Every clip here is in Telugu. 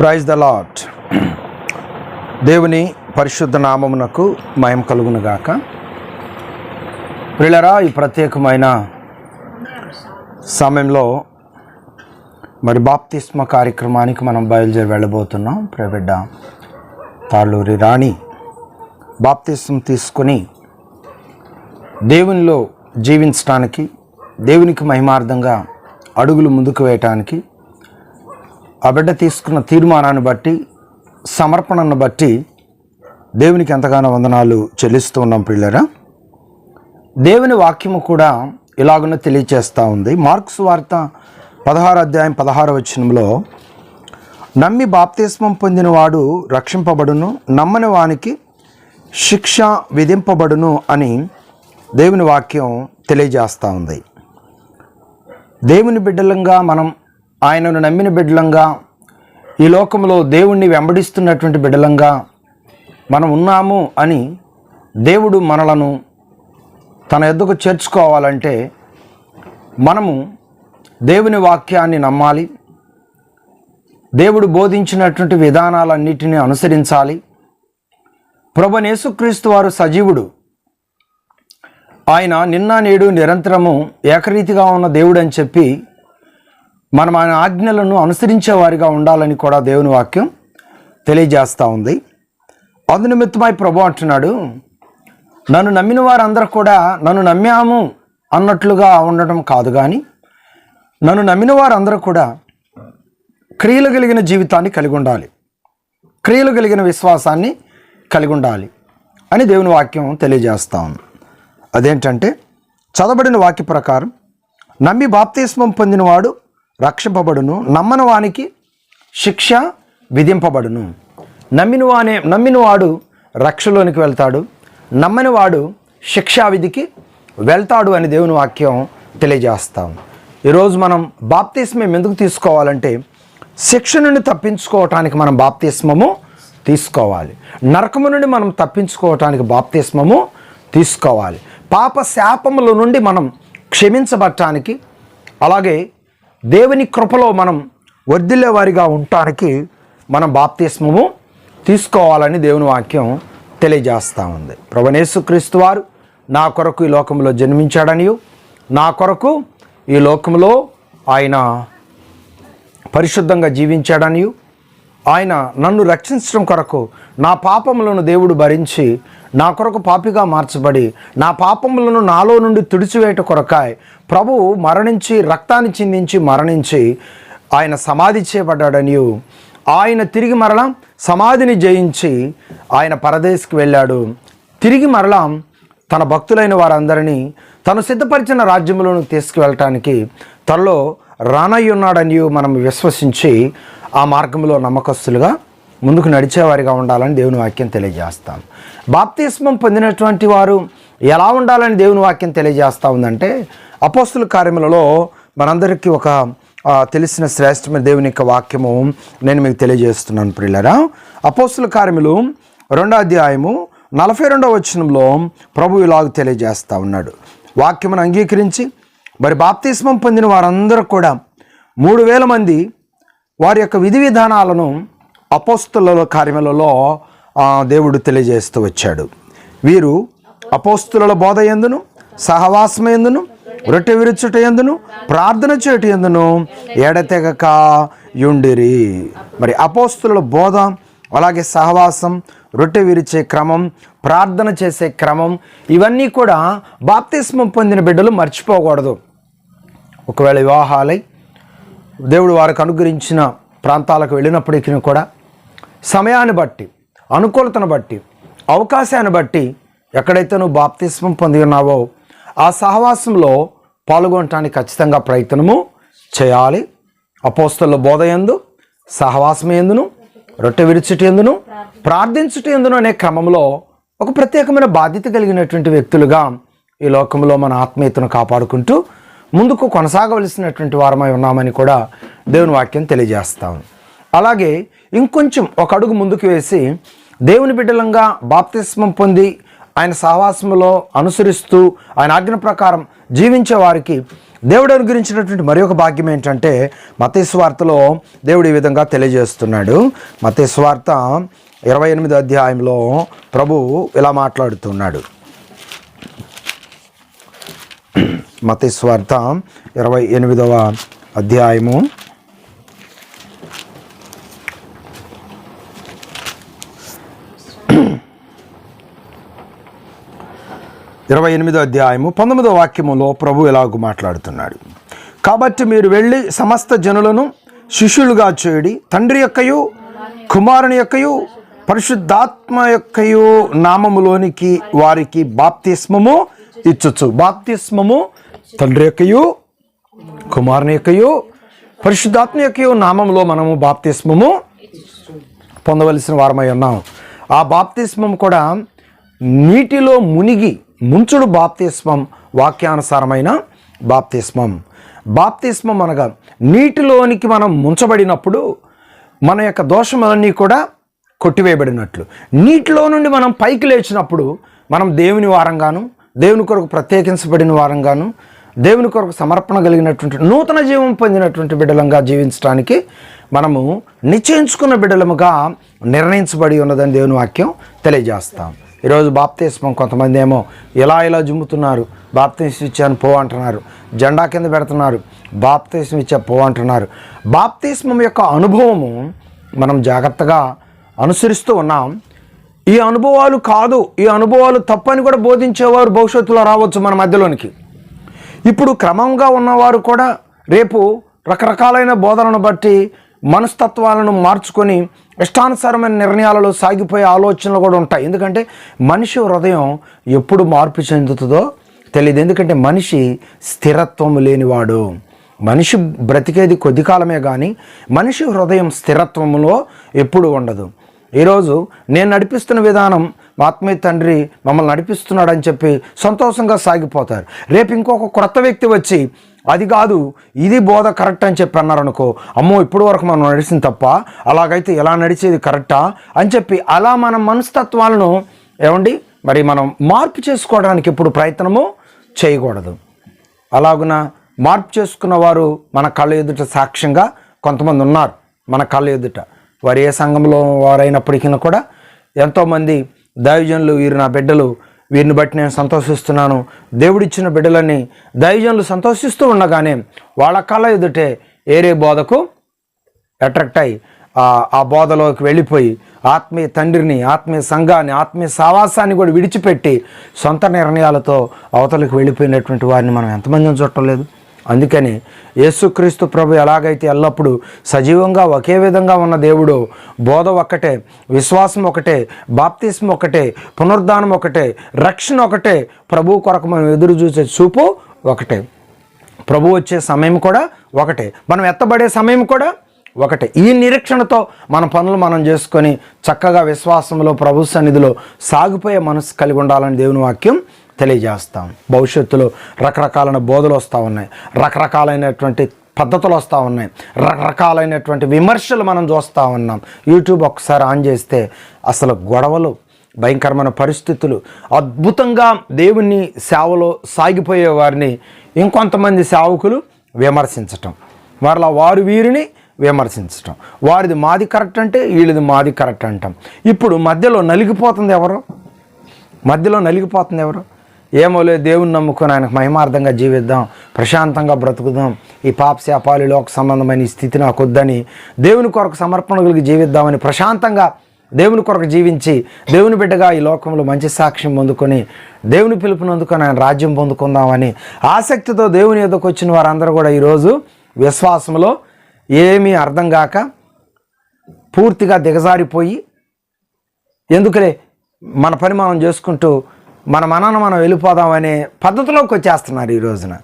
ప్రైజ్ ద లాట్ దేవుని పరిశుద్ధ నామమునకు మయం కలుగునుగాక. ప్రిలరా ఈ ప్రత్యేకమైన సమయంలో మరి బాప్తిస్మ కార్యక్రమానికి మనం బయలుదేరి వెళ్ళబోతున్నాం. ప్రైబిడ్డ తాళ్ళూరి రాణి బాప్తిస్మ తీసుకొని దేవునిలో జీవించడానికి దేవునికి మహిమార్థంగా అడుగులు ముందుకు వేయటానికి ఆ బిడ్డ తీసుకున్న తీర్మానాన్ని బట్టి సమర్పణను బట్టి దేవునికి ఎంతగానో వందనాలు చెల్లిస్తూ ఉన్నాం పిల్లరా దేవుని వాక్యము కూడా ఇలాగున తెలియచేస్తూ ఉంది. మార్క్స్ వార్త పదహారు అధ్యాయం పదహారు వచనంలో నమ్మి బాప్తిస్మం పొందినవాడు రక్షింపబడును నమ్మని వానికి శిక్ష విధింపబడును అని దేవుని వాక్యం తెలియజేస్తూ ఉంది. దేవుని బిడ్డలంగా మనం ఆయనను నమ్మిన బిడ్డలంగా ఈ లోకంలో దేవుణ్ణి వెంబడిస్తున్నటువంటి బిడ్డలంగా మనం ఉన్నాము అని దేవుడు మనలను తన ఎద్దుకు చేర్చుకోవాలంటే మనము దేవుని వాక్యాన్ని నమ్మాలి. దేవుడు బోధించినటువంటి విధానాలన్నిటిని అనుసరించాలి. ప్రభనేసుక్రీస్తు వారు సజీవుడు. ఆయన నిన్న నేడు నిరంతరము ఏకరీతిగా ఉన్న దేవుడు అని చెప్పి మనం ఆయన ఆజ్ఞలను అనుసరించేవారిగా ఉండాలని కూడా దేవుని వాక్యం తెలియజేస్తూ ఉంది. అందునిమిత్తమై ప్రభు అంటున్నాడు నన్ను నమ్మిన వారందరూ కూడా నన్ను నమ్మాము అన్నట్లుగా ఉండటం కాదు కానీ నన్ను నమ్మిన వారందరూ కూడా క్రియలు కలిగిన జీవితాన్ని కలిగి ఉండాలి. క్రియలు కలిగిన విశ్వాసాన్ని కలిగి ఉండాలి అని దేవుని వాక్యం తెలియజేస్తా ఉంది. అదేంటంటే చదవబడిన వాక్య ప్రకారం నమ్మి బాప్తీస్మం పొందినవాడు రక్షింపబడును. నమ్మని వానికి శిక్ష విధింపబడును. నమ్మినవానే నమ్మినవాడు రక్షలోనికి వెళ్తాడు. నమ్మనివాడు శిక్షావిధికి శిక్షా విధికి వెళ్తాడు అని దేవుని వాక్యం తెలియజేస్తాం. ఈరోజు మనం బాప్తిస్మం ఎందుకు తీసుకోవాలంటే శిక్ష నుండి తప్పించుకోవటానికి మనం బాప్తిస్మము తీసుకోవాలి. నరకము నుండి మనం తప్పించుకోవటానికి బాప్తిస్మము తీసుకోవాలి. పాప శాపముల నుండి మనం క్షమించబట్టానికి అలాగే దేవుని కృపలో మనం వర్ధిల్లేవారిగా ఉండటానికి మనం బాప్తిస్మము తీసుకోవాలని దేవుని వాక్యం తెలియజేస్తూ ఉంది. ప్రభనేసుక్రీస్తు వారు నా కొరకు ఈ లోకంలో జన్మించాడనియు నా కొరకు ఈ లోకంలో ఆయన పరిశుద్ధంగా జీవించాడనియు ఆయన నన్ను రక్షించడం కొరకు నా పాపములను దేవుడు భరించి నా కొరకు పాపిగా మార్చబడి నా పాపములను నాలో నుండి తుడిచివేట కొరకాయ్. ప్రభువు మరణించి రక్తాన్ని చిందించి మరణించి ఆయన సమాధి చేయబడ్డాడని ఆయన తిరిగి మరలా సమాధిని జయించి ఆయన పరదేశ్కి వెళ్ళాడు. తిరిగి మరలా తన భక్తులైన వారందరినీ తను సిద్ధపరిచిన రాజ్యములను తీసుకువెళ్ళటానికి తనలో రానయ్యున్నాడని మనం విశ్వసించి ఆ మార్గంలో నమ్మకస్తులుగా ముందుకు నడిచేవారిగా ఉండాలని దేవుని వాక్యం తెలియజేస్తాం. బాప్తిస్మం పొందినటువంటి వారు ఎలా ఉండాలని దేవుని వాక్యం తెలియజేస్తూ ఉందంటే అపోస్తుల కార్యములలో మనందరికీ ఒక తెలిసిన శ్రేష్టమైన దేవుని యొక్క వాక్యము నేను మీకు తెలియజేస్తున్నాను ప్రిల్లరా అపోస్తుల కార్యములు రెండో అధ్యాయము నలభై రెండవ వచనంలో ప్రభు ఇలాగ తెలియజేస్తూ ఉన్నాడు. వాక్యమును అంగీకరించి మరి బాప్తిస్మం పొందిన వారందరూ కూడా మూడు వేల మంది వారి యొక్క విధి విధానాలను అపోస్తుల కార్యములలో దేవుడు తెలియజేస్తూ వచ్చాడు. వీరు అపోస్తుల బోధ ఎందును సహవాసం ఎందును రొట్టె విరుచుట ఎందును ప్రార్థన చేటు ఎందును ఎడతెగక యుండిరి. మరి అపోస్తుల బోధ అలాగే సహవాసం రొట్టె విరిచే క్రమం ప్రార్థన చేసే క్రమం ఇవన్నీ కూడా బాప్తిస్మం పొందిన బిడ్డలు మర్చిపోకూడదు. ఒకవేళ వివాహాలై దేవుడు వారికి అనుగ్రహించిన ప్రాంతాలకు వెళ్ళినప్పటికీ కూడా సమయాన్ని బట్టి అనుకూలతను బట్టి అవకాశాన్ని బట్టి ఎక్కడైతే నువ్వు బాప్తిస్మం పొంది ఉన్నావో ఆ సహవాసంలో పాల్గొనటానికి ఖచ్చితంగా ప్రయత్నము చేయాలి. అపోస్తల బోధ ఎందు సహవాసం ఎందును రొట్టె విరుచుట ఎందును ప్రార్థించుట ఎందును అనే క్రమంలో ఒక ప్రత్యేకమైన బాధ్యత కలిగినటువంటి వ్యక్తులుగా ఈ లోకంలో మన ఆత్మీయతను కాపాడుకుంటూ ముందుకు కొనసాగవలసినటువంటి వారమై ఉన్నామని కూడా దేవుని వాక్యం తెలియజేస్తాం అలాగే ఇంకొంచెం ఒక అడుగు ముందుకు వేసి దేవుని బిడ్డలంగా బాప్తిస్మం పొంది ఆయన సహవాసములో అనుసరిస్తూ ఆయన ఆజ్ఞ ప్రకారం జీవించే వారికి దేవుడు అనుగ్రహించినటువంటి మరి ఒక భాగ్యం ఏంటంటే మతేశ్వార్తలో దేవుడు ఈ విధంగా తెలియజేస్తున్నాడు. మతేశ్వార్త ఇరవై ఎనిమిది అధ్యాయంలో ప్రభు ఇలా మాట్లాడుతున్నాడు. మతేశ్వార్త ఇరవై ఎనిమిదవ అధ్యాయము. ఇరవై ఎనిమిదో అధ్యాయము పంతొమ్మిదో వాక్యములో ప్రభు ఎలాగూ మాట్లాడుతున్నాడు. కాబట్టి మీరు వెళ్ళి సమస్త జనులను శిష్యులుగా చేయడి తండ్రి యొక్కయు కుమారుని యొక్కయు పరిశుద్ధాత్మ యొక్కయు నామములోనికి వారికి బాప్తిస్మము ఇచ్చొచ్చు బాప్తిస్మము తండ్రి యొక్కయు కుమారుని యొక్కయు పరిశుద్ధాత్మ యొక్కయు నామంలో మనము బాప్తిస్మము పొందవలసిన వారమై ఉన్నాం. ఆ బాప్తిస్మం కూడా నీటిలో మునిగి ముంచుడు బాప్తిస్మం వాక్యానుసారమైన బాప్తిస్మం. బాప్తిస్మం అనగా నీటిలోనికి మనం ముంచబడినప్పుడు మన యొక్క దోషములన్నీ కూడా కొట్టివేయబడినట్లు. నీటిలో నుండి మనం పైకి లేచినప్పుడు మనం దేవుని వారంగాను దేవుని కొరకు ప్రత్యేకించబడిన వారంగాను దేవుని కొరకు సమర్పణ కలిగినటువంటి నూతన జీవం పొందినటువంటి బిడ్డలంగా జీవించడానికి మనము నిశ్చయించుకున్న బిడ్డలముగా నిర్ణయించబడి ఉన్నదని దేవుని వాక్యం తెలియజేస్తాం. ఈరోజు బాప్తీస్మం కొంతమంది ఏమో ఇలా ఇలా జుమ్ముతున్నారు బాప్తీసం ఇచ్చాను పో అంటున్నారు జెండా కింద పెడుతున్నారు బాప్తీసం ఇచ్చా పో అంటున్నారు. బాప్తీస్మం యొక్క అనుభవము మనం జాగ్రత్తగా అనుసరిస్తూ ఉన్నాం. ఈ అనుభవాలు కాదు ఈ అనుభవాలు తప్పని కూడా బోధించేవారు భవిష్యత్తులో రావచ్చు మన మధ్యలోనికి. ఇప్పుడు క్రమంగా ఉన్నవారు కూడా రేపు రకరకాలైన బోధనను బట్టి మనస్తత్వాలను మార్చుకొని ఇష్టానుసారమైన నిర్ణయాలలో సాగిపోయే ఆలోచనలు కూడా ఉంటాయి. ఎందుకంటే మనిషి హృదయం ఎప్పుడు మార్పు చెందుతుందో తెలియదు ఎందుకంటే మనిషి స్థిరత్వం లేనివాడు. మనిషి బ్రతికేది కొద్ది కాలమే కానీ మనిషి హృదయం స్థిరత్వంలో ఎప్పుడు ఉండదు. ఈరోజు నేను నడిపిస్తున్న విధానం ఆత్మీయ తండ్రి మమ్మల్ని నడిపిస్తున్నాడని చెప్పి సంతోషంగా సాగిపోతారు. రేపు ఇంకొక క్రొత్త వ్యక్తి వచ్చి అది కాదు ఇది బోధ కరెక్ట్ అని చెప్పి అన్నారనుకో అమ్మో ఇప్పటి వరకు మనం నడిచింది తప్ప అలాగైతే ఎలా నడిచేది కరెక్టా? అని చెప్పి అలా మన మనస్తత్వాలను ఏమండి మరి మనం మార్పు చేసుకోవడానికి ఇప్పుడు ప్రయత్నము చేయకూడదు. అలాగున మార్పు చేసుకున్న వారు మన కళ్ళ ఎదుట సాక్ష్యంగా కొంతమంది ఉన్నారు మన కళ్ళ ఎదుట. వారు ఏ సంఘంలో వారైనప్పటికీ కూడా ఎంతోమంది దైవజనులు వీరు నా బిడ్డలు. వీరిని బట్టి నేను సంతోషిస్తున్నాను. దేవుడిచ్చిన బిడ్డలని దైవజనులు సంతోషిస్తూ ఉండగానే వాళ్ళ కళ్ళ ఎదుటే ఏరే బోధకు అట్రాక్ట్ అయ్యి ఆ- బోధలోకి వెళ్ళిపోయి ఆత్మీయ తండ్రిని ఆత్మీయ సంఘాన్ని ఆత్మీయ సావాసాన్ని కూడా విడిచిపెట్టి సొంత నిర్ణయాలతో అవతలకు వెళ్ళిపోయినటువంటి వారిని మనం ఎంతమందిని చూడలేదు అందుకని యేసుక్రీస్తు ప్రభు ఎలాగైతే ఎల్లప్పుడూ సజీవంగా ఒకే విధంగా ఉన్న దేవుడు బోధ ఒక్కటే విశ్వాసం ఒకటే బాప్తిస్మ ఒకటే పునరుద్ధానం ఒకటే రక్షణ ఒకటే ప్రభు కొరకు మనం ఎదురు చూసే చూపు ఒకటే ప్రభు వచ్చే సమయం కూడా ఒకటే. మనం ఎత్తబడే సమయం కూడా ఒకటే. ఈ నిరీక్షణతో మన పనులు మనం చేసుకొని చక్కగా విశ్వాసంలో ప్రభు సన్నిధిలో సాగిపోయే మనసు కలిగి ఉండాలని దేవుని వాక్యం తెలియజేస్తాం. భవిష్యత్తులో రకరకాలైన బోధలు వస్తూ ఉన్నాయి. రకరకాలైనటువంటి పద్ధతులు వస్తూ ఉన్నాయి. రకరకాలైనటువంటి విమర్శలు మనం చూస్తూ ఉన్నాం. యూట్యూబ్ ఒకసారి ఆన్ చేస్తే అసలు గొడవలు భయంకరమైన పరిస్థితులు అద్భుతంగా దేవుని సేవలో సాగిపోయే వారిని ఇంకొంతమంది సేవకులు విమర్శించటం. మరలా వారు వీరిని విమర్శించటం. వారిది మాది కరెక్ట్ అంటే వీళ్ళది మాది కరెక్ట్ అంటాం. ఇప్పుడు మధ్యలో నలిగిపోతుంది ఎవరు? మధ్యలో నలిగిపోతుంది ఎవరు? ఏమోలే దేవుని నమ్ముకొని ఆయనకు మహిమార్థంగా జీవిద్దాం ప్రశాంతంగా బ్రతుకుదాం. ఈ పాపశాపాలు లోక సంబంధమైన ఈ స్థితి నాకు వద్దని దేవుని కొరకు సమర్పణ కలిగి జీవిద్దామని ప్రశాంతంగా దేవుని కొరకు జీవించి దేవుని బిడ్డగా ఈ లోకంలో మంచి సాక్ష్యం పొందుకొని దేవుని పిలుపుని అందుకొని ఆయన రాజ్యం పొందుకుందామని ఆసక్తితో దేవుని ఎదుకు వచ్చిన వారందరూ కూడా ఈరోజు విశ్వాసంలో ఏమీ అర్థం కాక పూర్తిగా దిగజారిపోయి ఎందుకులే మన పని మనం చేసుకుంటూ మన మనన మనం వెళ్ళిపోదామనే పద్ధతిలోకి వచ్చేస్తున్నారు ఈ రోజున.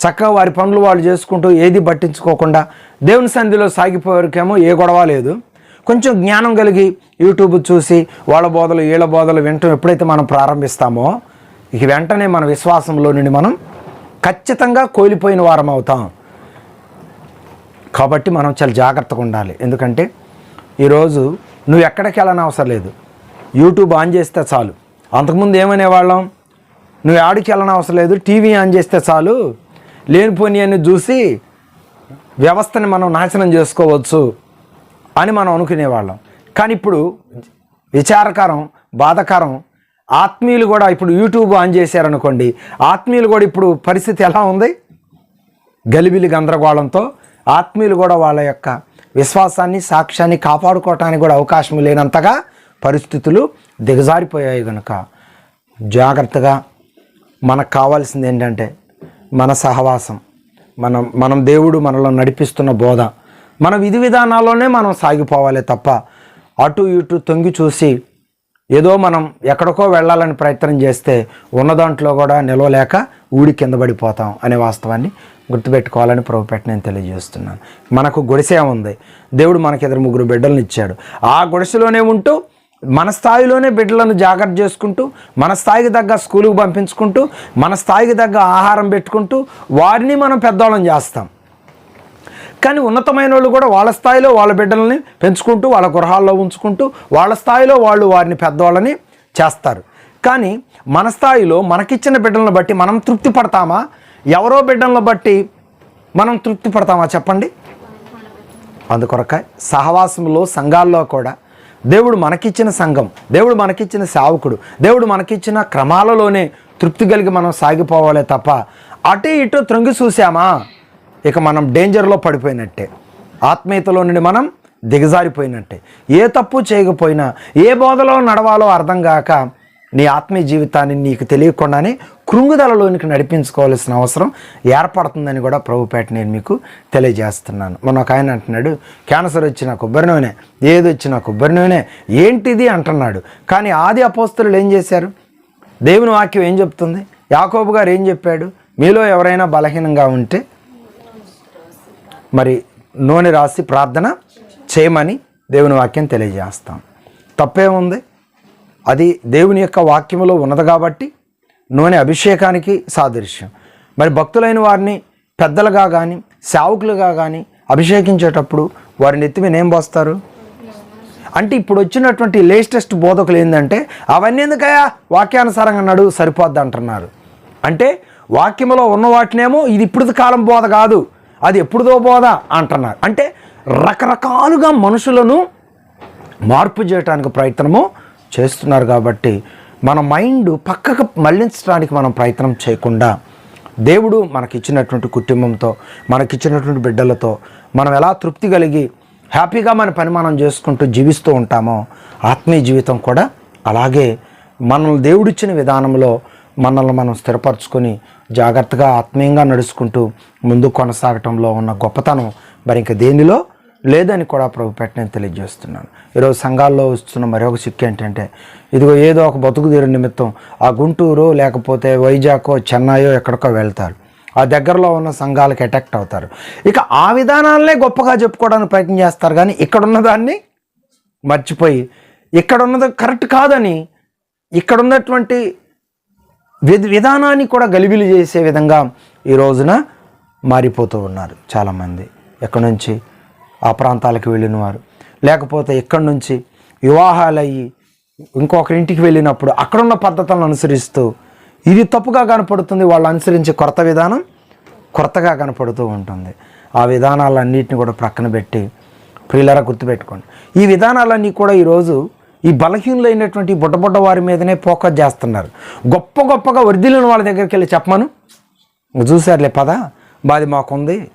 చక్కగా వారి పనులు వాళ్ళు చేసుకుంటూ ఏది పట్టించుకోకుండా దేవుని సంధిలో సాగిపోయేకేమో ఏ గొడవ లేదు. కొంచెం జ్ఞానం కలిగి యూట్యూబ్ చూసి వాళ్ళ బోధలు వీళ్ళ బోధలు వినటం ఎప్పుడైతే మనం ప్రారంభిస్తామో ఇక వెంటనే మన విశ్వాసంలో నుండి మనం ఖచ్చితంగా కోల్పోయిన వారం అవుతాం. కాబట్టి మనం చాలా జాగ్రత్తగా ఉండాలి. ఎందుకంటే ఈరోజు నువ్వు ఎక్కడికి వెళ్ళని అవసరం లేదు. యూట్యూబ్ ఆన్ చేస్తే చాలు. అంతకుముందు ఏమనేవాళ్ళం? నువ్వు ఆడికి వెళ్ళని అవసరం లేదు టీవీ ఆన్ చేస్తే చాలు లేనిపోని అని చూసి వ్యవస్థని మనం నాశనం చేసుకోవచ్చు అని మనం అనుకునేవాళ్ళం. కానీ ఇప్పుడు విచారకరం బాధకరం ఆత్మీయులు కూడా ఇప్పుడు యూట్యూబ్ ఆన్ చేశారనుకోండి ఆత్మీయులు కూడా ఇప్పుడు పరిస్థితి ఎలా ఉంది? గలిబిలి గందరగోళంతో ఆత్మీయులు కూడా వాళ్ళ యొక్క విశ్వాసాన్ని సాక్ష్యాన్ని కాపాడుకోవటానికి కూడా అవకాశం లేనంతగా పరిస్థితులు దిగజారిపోయాయి కనుక జాగ్రత్తగా మనకు కావాల్సింది ఏంటంటే మన సహవాసం మనం మనం దేవుడు మనలో నడిపిస్తున్న బోధ. మన విధి విధానాల్లోనే మనం సాగిపోవాలి తప్ప అటు ఇటు తొంగి చూసి ఏదో మనం ఎక్కడికో వెళ్ళాలని ప్రయత్నం చేస్తే ఉన్న దాంట్లో కూడా నిలవలేక ఊడి కింద పడిపోతాం అనే వాస్తవాన్ని గుర్తుపెట్టుకోవాలని ప్రభుపెట్టి నేను తెలియజేస్తున్నాను. మనకు గుడిసే ఉంది. దేవుడు మనకి ఇద్దరు ముగ్గురు బిడ్డలను ఇచ్చాడు. ఆ గుడిసెలోనే ఉంటూ మన స్థాయిలోనే బిడ్డలను జాగ్రత్త చేసుకుంటూ మన స్థాయికి తగ్గ స్కూలుకు పంపించుకుంటూ మన స్థాయికి తగ్గ ఆహారం పెట్టుకుంటూ వారిని మనం పెద్దవాళ్ళం చేస్తాం. కానీ ఉన్నతమైన వాళ్ళు కూడా వాళ్ళ స్థాయిలో వాళ్ళ బిడ్డలని పెంచుకుంటూ వాళ్ళ గృహాల్లో ఉంచుకుంటూ వాళ్ళ స్థాయిలో వాళ్ళు వారిని పెద్దవాళ్ళని చేస్తారు. కానీ మన స్థాయిలో మనకిచ్చిన బిడ్డలను బట్టి మనం తృప్తి పడతామా? ఎవరో బిడ్డలను బట్టి మనం తృప్తి పడతామా? చెప్పండి. అందుకొరక సహవాసంలో సంఘాల్లో కూడా దేవుడు మనకిచ్చిన సంఘం దేవుడు మనకిచ్చిన సేవకుడు దేవుడు మనకిచ్చిన క్రమాలలోనే తృప్తి కలిగి మనం సాగిపోవాలే తప్ప అటు ఇటు త్రొంగి చూసామా ఇక మనం డేంజర్లో పడిపోయినట్టే. ఆత్మీయతలో నుండి మనం దిగజారిపోయినట్టే. ఏ తప్పు చేయకపోయినా ఏ బోధలో నడవాలో అర్థం కాక నీ ఆత్మీయ జీవితాన్ని నీకు తెలియకుండానే కృంగుదలలోనికి నడిపించుకోవాల్సిన అవసరం ఏర్పడుతుందని కూడా ప్రభుపేట నేను మీకు తెలియజేస్తున్నాను. మొన్న ఒక ఆయన అంటున్నాడు క్యాన్సర్ వచ్చిన కొబ్బరి నూనె ఏది వచ్చిన కొబ్బరి నూనె ఏంటిది? అంటున్నాడు. కానీ ఆది అపోస్తులు ఏం చేశారు? దేవుని వాక్యం ఏం చెప్తుంది? యాకోబు గారు ఏం చెప్పాడు? మీలో ఎవరైనా బలహీనంగా ఉంటే మరి నూనె రాసి ప్రార్థన చేయమని దేవుని వాక్యం తెలియజేస్తాం. తప్పేముంది? అది దేవుని యొక్క వాక్యములో ఉన్నది కాబట్టి నూనె అభిషేకానికి సాదృశ్యం. మరి భక్తులైన వారిని పెద్దలుగా కానీ సేవకులుగా కానీ అభిషేకించేటప్పుడు వారి నెత్తి ఏం పోస్తారు? అంటే ఇప్పుడు వచ్చినటువంటి లేటెస్ట్ బోధకులు ఏంటంటే అవన్నీ ఎందుకయా వాక్యానుసారంగా నడు సరిపోద్ది అంటున్నారు. అంటే వాక్యములో ఉన్న వాటినేమో ఇది ఇప్పుడు కాలం బోధ కాదు అది ఎప్పుడుదో బోధ అంటున్నారు. అంటే రకరకాలుగా మనుషులను మార్పు చేయడానికి ప్రయత్నము చేస్తున్నారు కాబట్టి మన మైండ్ పక్కకు మళ్ళించడానికి మనం ప్రయత్నం చేయకుండా దేవుడు మనకిచ్చినటువంటి కుటుంబంతో మనకిచ్చినటువంటి బిడ్డలతో మనం ఎలా తృప్తి కలిగి హ్యాపీగా మన పని మనం చేసుకుంటూ జీవిస్తూ ఉంటామో ఆత్మీయ జీవితం కూడా అలాగే మనల్ని దేవుడిచ్చిన విధానంలో మనల్ని మనం స్థిరపరచుకొని జాగ్రత్తగా ఆత్మీయంగా నడుచుకుంటూ ముందు కొనసాగటంలో ఉన్న గొప్పతనం మరి ఇంక దేనిలో? లేదని కూడా ప్రభు పెట్టని తెలియజేస్తున్నాను. ఈరోజు సంఘాల్లో వస్తున్న మరొక చిక్కు ఏంటంటే ఇదిగో ఏదో ఒక బతుకు తీరు నిమిత్తం ఆ గుంటూరు లేకపోతే వైజాగో చెన్నైయో ఎక్కడికో వెళ్తారు. ఆ దగ్గరలో ఉన్న సంఘాలకు అటాక్ట్ అవుతారు. ఇక ఆ విధానాలనే గొప్పగా చెప్పుకోవడానికి ప్రయత్నం చేస్తారు కానీ ఇక్కడ ఉన్నదాన్ని మర్చిపోయి ఇక్కడ ఉన్నది కరెక్ట్ కాదని ఇక్కడ ఉన్నటువంటి విధ విధానాన్ని కూడా గలిబిలి చేసే విధంగా ఈ రోజున మారిపోతూ ఉన్నారు చాలామంది. ఎక్కడి నుంచి? ఆ ప్రాంతాలకు వెళ్ళిన వారు లేకపోతే ఇక్కడి నుంచి వివాహాలయ్యి ఇంకొకరి ఇంటికి వెళ్ళినప్పుడు అక్కడున్న పద్ధతులను అనుసరిస్తూ ఇది తప్పుగా కనపడుతుంది వాళ్ళు అనుసరించే కొత్త విధానం కొత్తగా కనపడుతూ ఉంటుంది. ఆ విధానాలన్నింటిని కూడా ప్రక్కన పెట్టి ప్రియులరా గుర్తుపెట్టుకోండి. ఈ విధానాలన్నీ కూడా ఈరోజు ఈ బలహీనులైనటువంటి బుడ్డబుడ్డ వారి మీదనే ఫోకస్ చేస్తున్నారు. గొప్ప గొప్పగా వర్ధిల్లిన వాళ్ళ దగ్గరికి వెళ్ళి చెప్పమను. చూసారులే పద? మాది మాకుంది.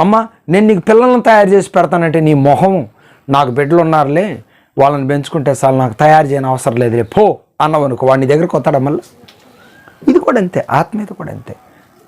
అమ్మ నేను నీకు పిల్లలను తయారు చేసి పెడతానంటే నీ మొహం నాకు బిడ్డలు ఉన్నారులే వాళ్ళని పెంచుకుంటే చాలు నాకు తయారు చేయని అవసరం లేదులే పో అన్నవనుకో వాడిని దగ్గరకు వస్తాడా మళ్ళీ? ఇది కూడా అంతే ఆత్మీయత కూడా అంతే.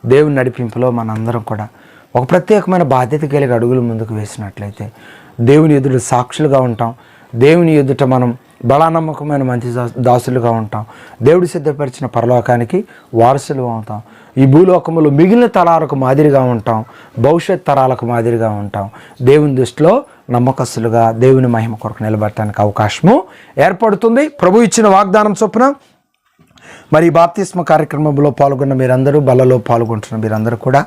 దేవుని నడిపింపులో మనందరం కూడా ఒక ప్రత్యేకమైన బాధ్యత కలిగి అడుగులు ముందుకు వేసినట్లయితే దేవుని ఎదుట సాక్షులుగా ఉంటాం. దేవుని ఎదుట మనం బలానమ్మకమైన మంచి దాసులుగా ఉంటాం. దేవుడు సిద్ధపరిచిన పరలోకానికి వారసులు అవుతాం ఈ భూలోకములు మిగిలిన తరాలకు మాదిరిగా ఉంటాం. భవిష్యత్ తరాలకు మాదిరిగా ఉంటాం. దేవుని దృష్టిలో నమ్మకస్తులుగా దేవుని మహిమ కొరకు నిలబడటానికి అవకాశము ఏర్పడుతుంది. ప్రభు ఇచ్చిన వాగ్దానం చొప్పున మరి బాప్తిస్మ కార్యక్రమంలో పాల్గొన్న మీరందరూ బలలో పాల్గొంటున్న మీరందరూ కూడా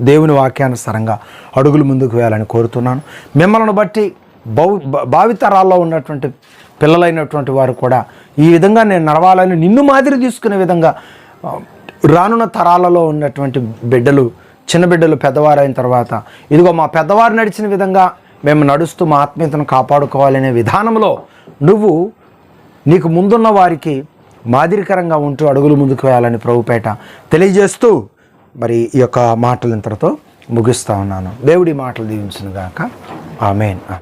దేవుని వాక్యానుసారంగా అడుగులు ముందుకు వేయాలని కోరుతున్నాను. మిమ్మల్ని బట్టి భౌ భావితరాల్లో ఉన్నటువంటి పిల్లలైనటువంటి వారు కూడా ఈ విధంగా నేను నడవాలని నిన్ను మాదిరి తీసుకునే విధంగా రానున్న తరాలలో ఉన్నటువంటి బిడ్డలు చిన్న బిడ్డలు పెద్దవారైన తర్వాత ఇదిగో మా పెద్దవారు నడిచిన విధంగా మేము నడుస్తూ మా ఆత్మీయతను కాపాడుకోవాలనే విధానంలో నువ్వు నీకు ముందున్న వారికి మాదిరికరంగా ఉంటూ అడుగులు ముందుకు వేయాలని ప్రభుపేట తెలియజేస్తూ మరి ఈ యొక్క మాటలు ఇంతటితో ముగిస్తా ఉన్నాను. దేవుడి మాటలు దీవించిన గాక ఆమెన్.